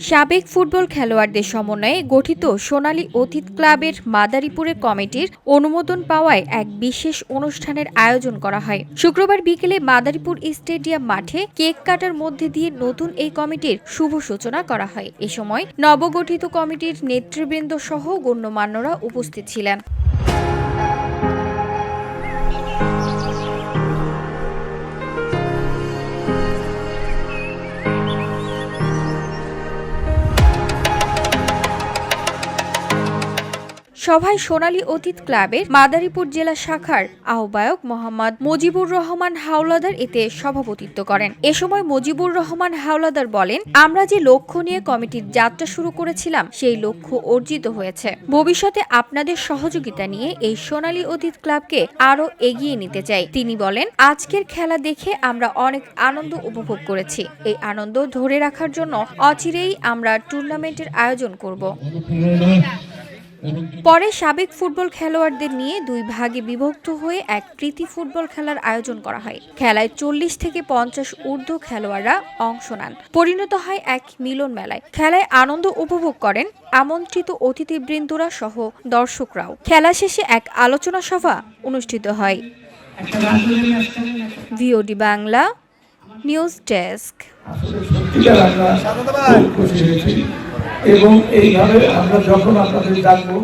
সাবেক ফুটবল খেলোয়াড়দের সমন্বয়ে গঠিত সোনালী অতীত ক্লাবের মাদারীপুরের কমিটির অনুমোদন পাওয়ায় এক বিশেষ অনুষ্ঠানের আয়োজন করা হয়। শুক্রবার বিকেলে মাদারীপুর স্টেডিয়াম মাঠে কেক কাটার মধ্যে দিয়ে নতুন এই কমিটির শুভ সূচনা করা হয়। এ সময় নবগঠিত কমিটির নেতৃবৃন্দ সহ গণ্যমান্যরা উপস্থিত ছিলেন। সভায় সোনালী অতীত ক্লাবের মাদারীপুর জেলা শাখার আহ্বায়ক মোহাম্মদ মুজিবুর রহমান হাওলাদার এতে সভাপতিত্ব করেন। এ সময় মুজিবুর রহমান হাওলাদার বলেন, আমরা যে লক্ষ্য নিয়ে কমিটির যাত্রা শুরু করেছিলাম, সেই লক্ষ্য অর্জিত হয়েছে। ভবিষ্যতে আপনাদের সহযোগিতা নিয়ে এই সোনালী অতীত ক্লাবকে আরও এগিয়ে নিতে চাই। তিনি বলেন, আজকের খেলা দেখে আমরা অনেক আনন্দ উপভোগ করেছি। এই আনন্দ ধরে রাখার জন্য অচিরেই আমরা টুর্নামেন্টের আয়োজন করব। পরে সাবেক ফুটবল খেলোয়াড়দের নিয়ে দুই ভাগে বিভক্ত হয়ে এক প্রীতি ফুটবল খেলার আয়োজন করা হয়। খেলায় চল্লিশ থেকে পঞ্চাশ ঊর্ধ্ব খেলোয়াড়রা অংশ নেন। পরিণত হয় এক মিলন মেলায়। খেলায় আনন্দ উপভোগ করেন আমন্ত্রিত অতিথিবৃন্দরা সহ দর্শকরাও। খেলা শেষে এক আলোচনা সভা অনুষ্ঠিত হয়। VOD Bangla news desk. এবং এইভাবে আমরা যখন আপনাদের ডাকবো